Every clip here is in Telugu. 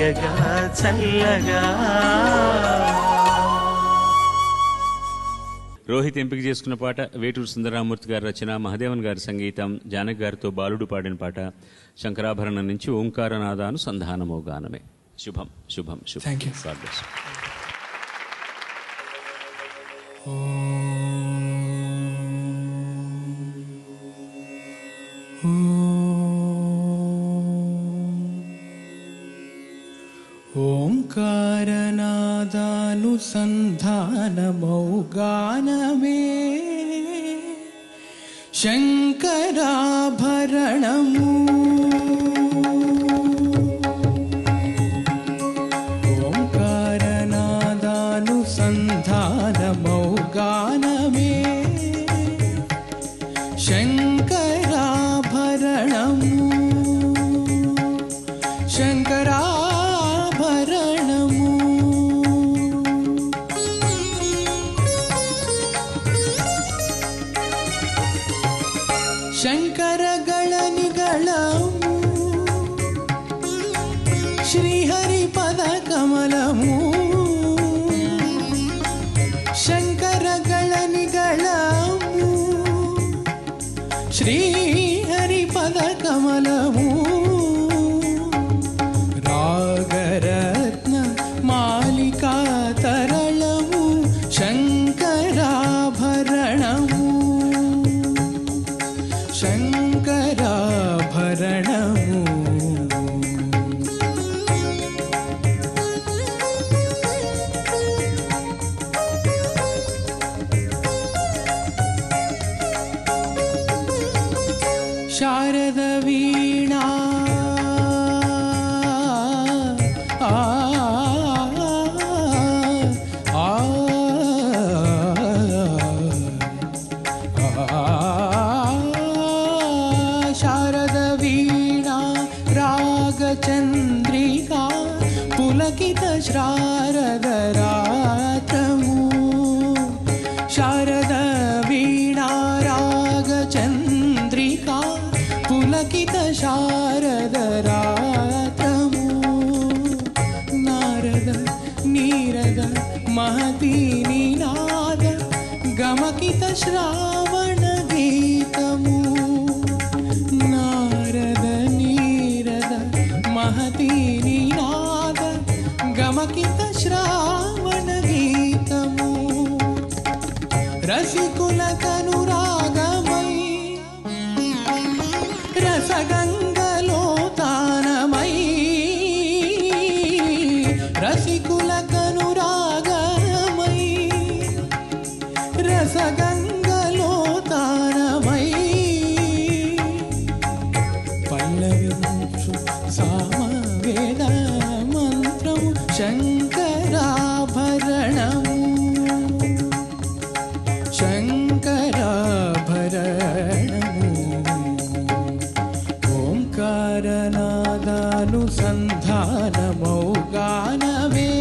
తీయగా చల్లగా. రోహిత్ ఎంపిక చేసుకున్న పాట వేటూరు సుందరరామూర్తి గారి రచన మహదేవన్ గారి సంగీతం జానక్ గారితో బాలుడు పాడిన పాట శంకరాభరణం నుంచి ఓంకారనాదానుసంధానమో గానమే. శుభం శుభం శుభం. ओङ्कारनादानुसन्धानमौगानमे शङ्कराभरणमू शारदवी Shri शङ्कराभरण शङ्कराभरणनुसन्धानमौकान मे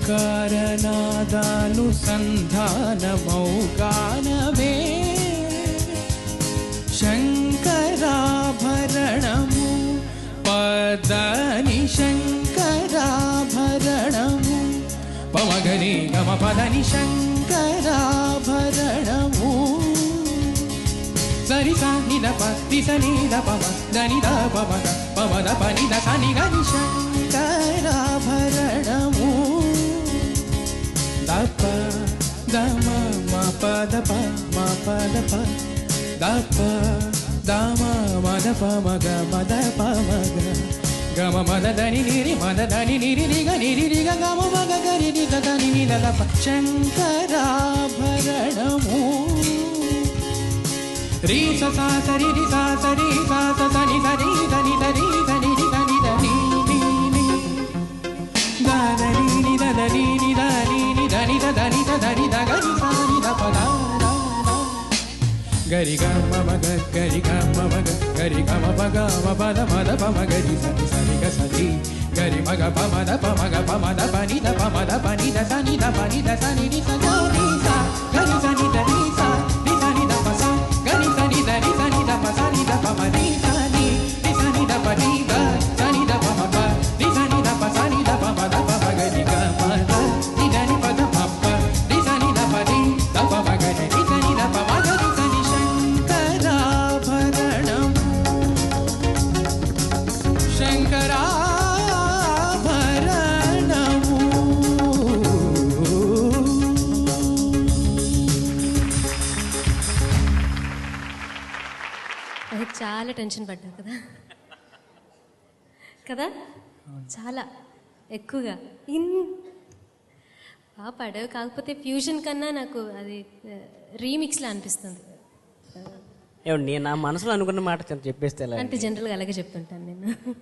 ఓంకారనాదానుసంధానమౌగానమే శంకరాభరణము పదని శంకరాభరణము పమగని గమ పదని శంకరాభరణము సరిస నిద ప తిస నిద పమ దని ద పమ పమ ద పని ద సని గని మ పద ప మ పద ప దప దమ మద ప మగ మద ప మగ. గమ మద దని నిరి మద దని నిరి రి నిరి రి గమ మగ గరి రి ద దని ని ద ప శంకరాభరణము రీ స సా సరి రి సా సరి సా స సని సరి దని దని దని రి దని దని ని ని. దా దని ని ద దని gari ga ma ma ga gari ga ma ma ga gari ga ma ma ga ma ba da ma da ba ma gari sa ni sa ni ga sa ni gari ma ga ba ma da ba ma ga ba ma da ba ni da ba ma da ba ni da sa ni da ba ni da sa ni ni చాలా టెన్షన్ పడ్డావు కదా? కదా? చాలా ఎక్కువగా. ఇన్ బాగా పడావు. కాకపోతే ఫ్యూజన్ కన్నా నాకు అది రీమిక్స్లా అనిపిస్తుంది. ఏమండి నేను నా మనసులో అనుకున్న మాట చెప్- చెప్పేస్తే ఎలా అంటే జనరల్గా అలాగే చెప్తుంటాను నేను.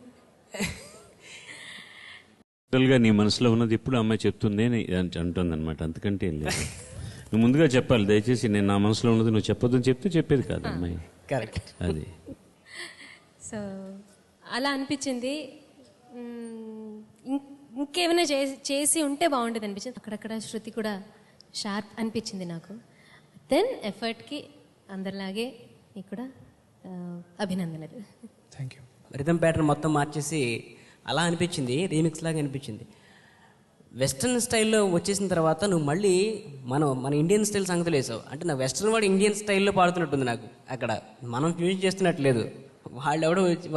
గా నీ మనసులో ఉన్నది ఇప్పుడు అమ్మాయి చెప్తుంది అని అంటుంది అనమాట అంతకంటే ఏం లేదు. నువ్వు ముందుగా చెప్పాలి. దయచేసి నేను నా మనసులో ఉన్నది నువ్వు చెప్పొద్దని చెప్తే చెప్పేది కాదు అమ్మాయి. కరెక్ట్ అది. సో అలా అనిపించింది. ఇంకేమైనా చేసి చేసి ఉంటే బాగుంటుంది అనిపించింది. అక్కడక్కడ శృతి కూడా షార్ప్ అనిపించింది నాకు. దెన్ ఎఫర్ట్కి అందరిలాగే నీకు కూడా అభినందనలు. థ్యాంక్ యూ రిథమ్ ప్యాటర్న్ మొత్తం మార్చేసి అలా అనిపించింది రీమిక్స్ లాగా అనిపించింది. వెస్ట్రన్ స్టైల్లో వచ్చేసిన తర్వాత నువ్వు మళ్ళీ మనం మన ఇండియన్ స్టైల్ సంగతి వేసావు. అంటే నా వెస్ట్రన్ వాడు ఇండియన్ స్టైల్లో పాడుతున్నట్టుంది నాకు. అక్కడ మనం ఫ్యూజ్ చేస్తున్నట్లేదు. వాళ్ళు ఎవడో వచ్చి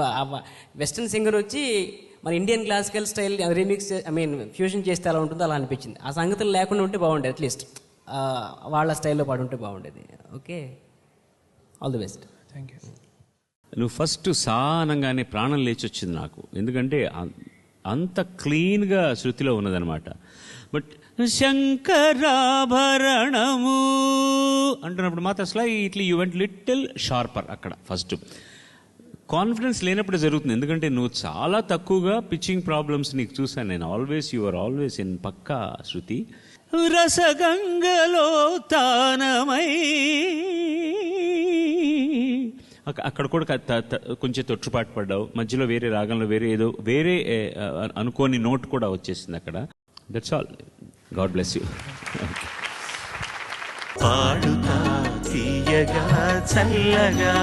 వెస్ట్రన్ సింగర్ వచ్చి మన Indian classical style remix I mean fusion చేస్తే అలా ఉంటుందో అలా అనిపించింది. ఆ సంగతులు లేకుండా ఉంటే బాగుండేది అట్లీస్ట్ వాళ్ళ స్టైల్లో పాడుంటే బాగుండేది. Okay? All the best thank you నువ్వు ఫస్ట్ సానంగానే ప్రాణం లేచి వచ్చింది నాకు. ఎందుకంటే అంత క్లీన్గా శృతిలో ఉన్నదనమాట బట్ శంకరాభరణము అంటున్నప్పుడు మాత్రం slightly you went little sharper అక్కడ ఫస్ట్ కాన్ఫిడెన్స్ లేనప్పుడు జరుగుతుంది. ఎందుకంటే నువ్వు చాలా తక్కువగా పిచ్చింగ్ ప్రాబ్లమ్స్ నీకు చూసాను నేను. Always you are always in పక్కా శృతి. రసగంగలో తానమై అక్కడ కూడా కొంచెం తొట్టుపాటు పడ్డావు. మధ్యలో వేరే రాగంలో వేరే ఏదో వేరే అనుకోని నోట్ కూడా వచ్చేసింది అక్కడ. That's all God bless you Padutha Theeyaga చల్లగా.